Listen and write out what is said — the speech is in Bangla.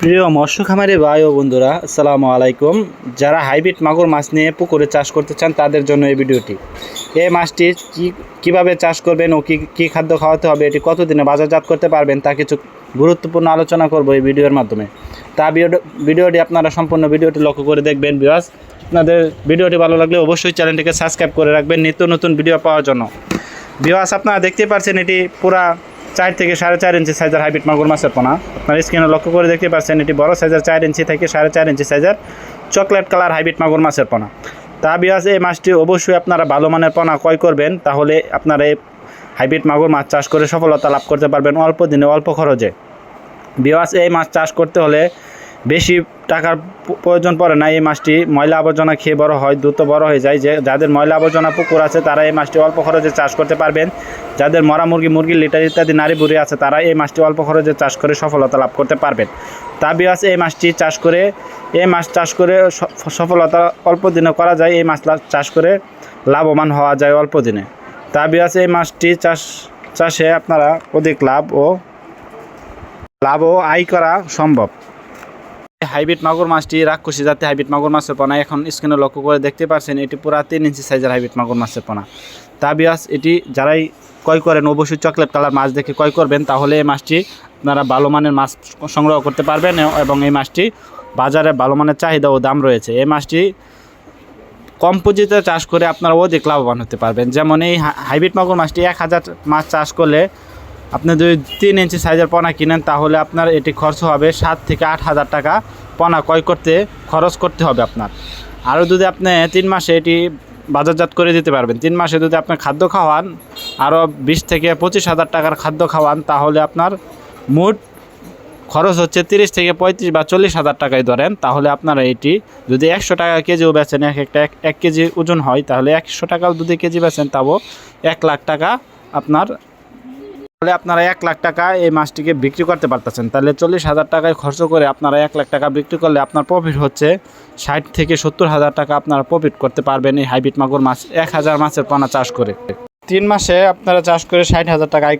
প্রিয় মৎস্য খামারি ভাই ও বন্ধুরা, আসসালামু আলাইকুম। যারা হাইব্রিড মাগুর মাছ নিয়ে পুকুরে চাষ করতে চান, তাদের জন্য এই ভিডিওটি। এই মাছটি কী, কীভাবে চাষ করবেন ও কী কী খাদ্য খাওয়াতে হবে, এটি কতদিনে বাজারজাত করতে পারবেন, তা কিছু গুরুত্বপূর্ণ আলোচনা করব এই ভিডিওর মাধ্যমে। তা ভিডিও- ভিডিওটি আপনারা সম্পূর্ণ ভিডিওটি লক্ষ্য করে দেখবেন বিকজ আপনাদের ভিডিওটি ভালো লাগলে অবশ্যই চ্যানেলটিকে সাবস্ক্রাইব করে রাখবেন, নিত্য নতুন ভিডিও পাওয়ার জন্য। বিওয়াস আপনারা দেখতে পাচ্ছেন এটি পুরা চার থেকে সাড়ে চার ইঞ্চি সাইজার হাইব্রিড মাগুর মাছের পোনা। আপনার স্ক্রিনে লক্ষ্য করে দেখতে পাচ্ছেন, এটি বড় সাইজার চার ইঞ্চি থেকে সাড়ে চার ইঞ্চি সাইজার চকলেট কালার হাইব্রিড মাগুর মাছের পোনা। তা বিয়াস এই মাছটি অবশ্যই আপনারা ভালো মানের পোনা ক্রয় করবেন, তাহলে আপনারা এই হাইব্রিড মাগুর মাছ চাষ করে সফলতা লাভ করতে পারবেন অল্প দিনে, অল্প খরচে। বিয়াস এই মাছ চাষ করতে হলে বেশি টাকার প্রয়োজন পড়ে না। এই মাছটি ময়লা আবর্জনা খেয়ে বড় হয়, দ্রুত বড় হয়ে যায়। যে যাদের ময়লা আবর্জনা পুকুর আছে, তারা এই মাছটি অল্প খরচে চাষ করতে পারবেন। যাদের মরা মুরগি মুরগির লিটার ইত্যাদি নারী, বুড়ি আছে, তারা এই মাছটি অল্প খরচে চাষ করে সফলতা লাভ করতে পারবেন। তা আছে, এই মাছটি চাষ করে এই মাছ চাষ করে সফলতা অল্প দিনে করা যায়। এই মাছ চাষ করে লাভবান হওয়া যায় অল্প দিনে। তা বিওয়াস এই মাছটি চাষ চাষে আপনারা অধিক লাভ ও লাভ ও আয় করা সম্ভব। হাইব্রিড মাগুর মাছটি রাক্ষসী জাতীয় হাইব্রিড মাগুর মাছের পোনা। এখন স্ক্রিনে লক্ষ্য করে দেখতে পাচ্ছেন এটি পুরা তিন ইঞ্চি সাইজের হাইব্রিড মাগুর মাছের পোনা। তা বিয়াস এটি যারাই ক্রয় করেন, অবশ্যই চকলেট কালার মাছ দেখে ক্রয় করবেন, তাহলে এই মাছটি আপনারা ভালো মানের মাছ সংগ্রহ করতে পারবেন এবং এই মাছটি বাজারে ভালো মানের চাহিদা ও দাম রয়েছে। এই মাছটি কম পুঁজিতে চাষ করে আপনারা অধিক লাভবান হতে পারবেন। যেমন এই হাইব্রিড মাগুর মাছটি এক হাজার মাছ চাষ করলে আপনি যদি তিন ইঞ্চি সাইজের পোনা কিনেন, তাহলে আপনার এটি খরচ হবে সাত থেকে আট হাজার টাকা পোনা ক্রয় করতে, খরচ করতে হবে আপনার। আরও যদি আপনি তিন মাসে এটি বাজারজাত করে দিতে পারবেন, তিন মাসে যদি আপনি খাদ্য খাওয়ান, আরও বিশ থেকে পঁচিশ হাজার টাকার খাদ্য খাওয়ান, তাহলে আপনার মোট খরচ হচ্ছে তিরিশ থেকে পঁয়ত্রিশ বা চল্লিশ হাজার টাকায় ধরেন, তাহলে আপনারা এটি যদি একশো টাকা কেজিও বেচেন, এক একটা এক- কেজি ওজন হয়, তাহলে একশো টাকাও যদি কেজি বেচেন, তাও এক লাখ টাকা আপনার তাহলে আপনারা এক লাখ টাকা এই মাছটিকে বিক্রি করতে পারতেছেন। তাহলে চল্লিশ হাজার টাকায় খরচ করে আপনারা এক লাখ টাকা বিক্রি করলে আপনার প্রফিট হচ্ছে ষাট থেকে সত্তর হাজার টাকা আপনারা প্রফিট করতে পারবেন এই হাইব্রিড মাগুর মাছ, এক হাজার মাছের পানা চাষ করে। তিন মাসে আপনারা চাষ করে ষাট হাজার টাকা আয়